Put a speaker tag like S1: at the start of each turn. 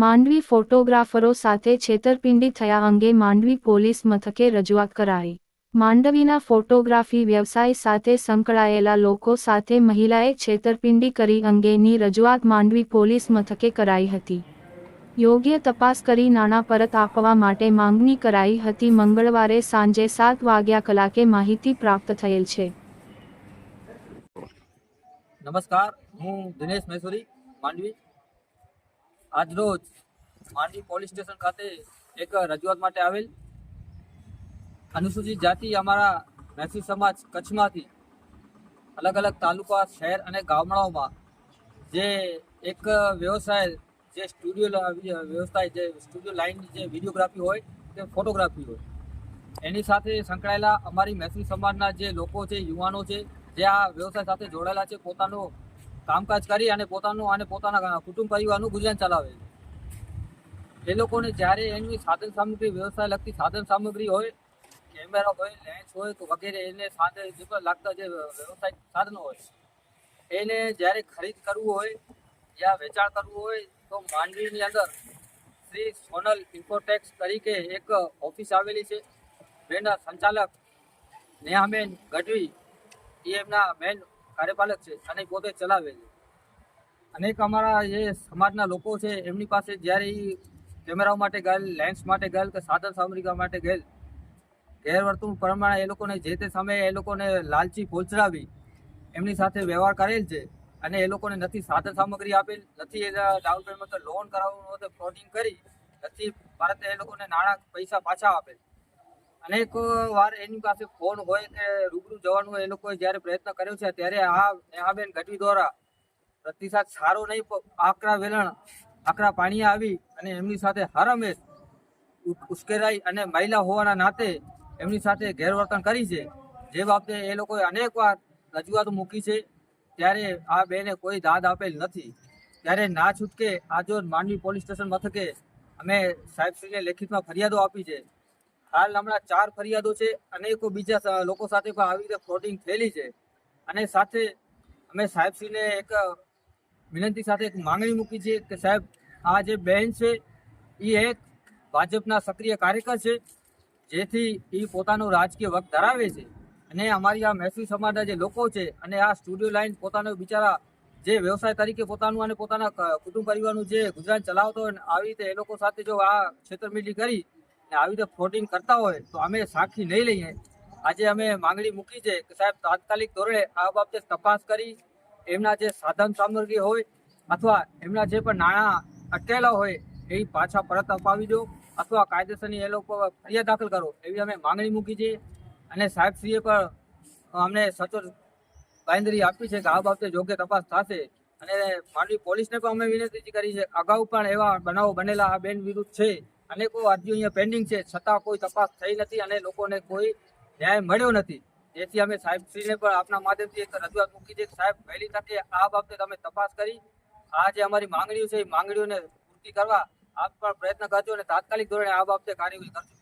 S1: માંડવી ફોટોગ્રાફરો સાથે છેતરપિંડી થયા અંગે માંડવી પોલીસ મથકે રજૂઆત કરાઈ. માંડવીના ફોટોગ્રાફી વ્યવસાય સાથે સંકળાયેલા લોકો સાથે મહિલાએ છેતરપિંડી કરી અંગેની રજૂઆત માંડવી પોલીસ મથકે કરાઈ હતી. યોગ્ય તપાસ કરી નાણાં પરત આપવા માટે માંગણી કરાઈ હતી. મંગળવારે સાંજે સાત વાગ્યા કલાકે માહિતી પ્રાપ્ત થયેલ છે.
S2: નમસ્કાર, હું દિનેશ મહેશ્વરી, માંડવી. આજરોજ માંડવી પોલીસ સ્ટેશન ખાતે એક રજૂઆત માટે આવેલ. અનુસૂચિત જાતિ અમારા મહેસૂલ સમાજ કચ્છમાંથી અલગ અલગ તાલુકા, શહેર અને ગામડાઓમાં જે એક વ્યવસાય, જે સ્ટુડિયો વ્યવસાય, જે સ્ટુડિયો લાઇનની જે વિડીયોગ્રાફી હોય કે ફોટોગ્રાફી હોય, એની સાથે સંકળાયેલા અમારી મહેસૂલ સમાજના જે લોકો છે, યુવાનો છે, જે આ વ્યવસાય સાથે જોડાયેલા છે, પોતાનું કામકાજ કરી અને પોતાનું અને પોતાના કુટુંબ પરિવારનું ગુજરાન ચલાવે છે. એ લોકોને જ્યારે એની સાધન સામગ્રી, વ્યવસાય લગતી સાધન સામગ્રી હોય, કેમેરા હોય, લેન્સ હોય તો વગેરે, એને સાથે લાગતા જે વ્યવસાય સાધનો હોય, એને જ્યારે ખરીદ કરવું હોય યા વેચાણ કરવું હોય, તો માંડવીની અંદર શ્રી સોનલ ઇન્ફોટેક્સ તરીકે એક ઓફિસ આવેલી છે. જેના સંચાલક નેહાબેન ગઢવી એ એમના મેન કાર્યપાલક છે અને પોતે ચલાવે છે. અનેક અમારા જે સમાજના લોકો છે, એમની પાસે જ્યારે એ કેમેરાઓ માટે ગયેલ, લેન્સ માટે ગયેલ કે સાધન સામગ્રી માટે ગયેલ ગેરવર્તણૂક પ્રમાણે એ લોકોને જે તે સમયે એ લોકોને લાલચી પહોંચડાવી એમની સાથે વ્યવહાર કરેલ છે અને એ લોકોને નથી સાધન સામગ્રી આપેલ, નથી એના ડાઉન પેમેન્ટ લોન કરાવવાનું ફ્રોડિંગ કરી, નથી ભારતે એ લોકોને નાણાં પૈસા પાછા આપેલ. અનેક વાર એની પાસે ફોન હોય કે રૂબરૂ જવાનું હોય એ લોકોએ જ્યારે પ્રયત્ન કર્યો છે, ત્યારે આ નેહાબેન ગઢવી દ્વારા પ્રતિસાદ સારો નહીં આકરા વેલણ, આકરા પાણી આવી અને એમની સાથે હર હંમેશ ઉ- ઉશ્કેરાઈ અને મહિલા હોવાના નાતે એમની સાથે ગેરવર્તન કરી છે. જે બાબતે એ લોકોએ અનેક વાર રજૂઆત મૂકી છે, ત્યારે આ બેને કોઈ દાદ આપેલ નથી. ત્યારે ના છૂટકે આજો માંડવી પોલીસ સ્ટેશન મથકે અમે સાહેબશ્રીને લેખિતમાં ફરિયાદો આપી છે. હાલ હમણાં ચાર ફરિયાદો છે, અનેકો બીજા લોકો સાથે પણ આવી રીતે ફ્રોડિંગ થયેલી છે. અને સાથે અમે સાહેબશ્રીને એક વિનંતી સાથે એક માંગણી મૂકી છે કે સાહેબ, આ જે બહેન છે એ એક ભાજપના સક્રિય કાર્યકર છે, જેથી એ પોતાનો રાજકીય વખત ધરાવે છે. અને અમારી આ મહેસૂલ સમાજના જે લોકો છે અને આ સ્ટુડિયો લાઈન પોતાનો બિચારા જે વ્યવસાય તરીકે પોતાનું અને પોતાના કુટુંબ પરિવારનું જે ગુજરાન ચલાવતો હોય આવી રીતે એ લોકો સાથે જો આ છેતરમિંડી કરી ને આવી રીતે ફ્રોડિંગ કરતા હોય તો અમે સાક્ષી નહીં લઈએ. આજે અમે માંગણી મૂકી છે કે સાહેબ તાત્કાલિક ધોરણે આ બાબતે તપાસ કરી, એમના જે સાધન સામગ્રી હોય અથવા એમના જે પણ નાણાં અટકેલા હોય એ પાછા પરત અપાવી દો અથવા કાયદેસરની એ લોકો ફરિયાદ દાખલ કરો એવી અમે માંગણી મૂકી છે. અને સાહેબશ્રીએ પણ અમને સચોટ બાંધરી આપી છે કે આ બાબતે યોગ્ય તપાસ થશે. અને માંડવી પોલીસને પણ અમે વિનંતી કરી છે. અગાઉ પણ એવા બનાવો બનેલા આ બેન વિરુદ્ધ છે. અનેકો અરજીઓ અહીંયા પેન્ડિંગ છે. છતાં કોઈ તપાસ થઈ નથી અને લોકોને કોઈ ન્યાય મળ્યો નથી. જેથી અમે સાહેબશ્રીને પણ આપના માધ્યમથી એક રજૂઆત મૂકી છે સાહેબ, વહેલી તકે આ બાબતે તમે તપાસ કરી. આ જે અમારી માંગણીઓ છે, એ માંગણીઓને પૂર્તિ કરવા આપ પણ પ્રયત્ન કરજો અને તાત્કાલિક ધોરણે આ બાબતે કાર્યવાહી કરજો.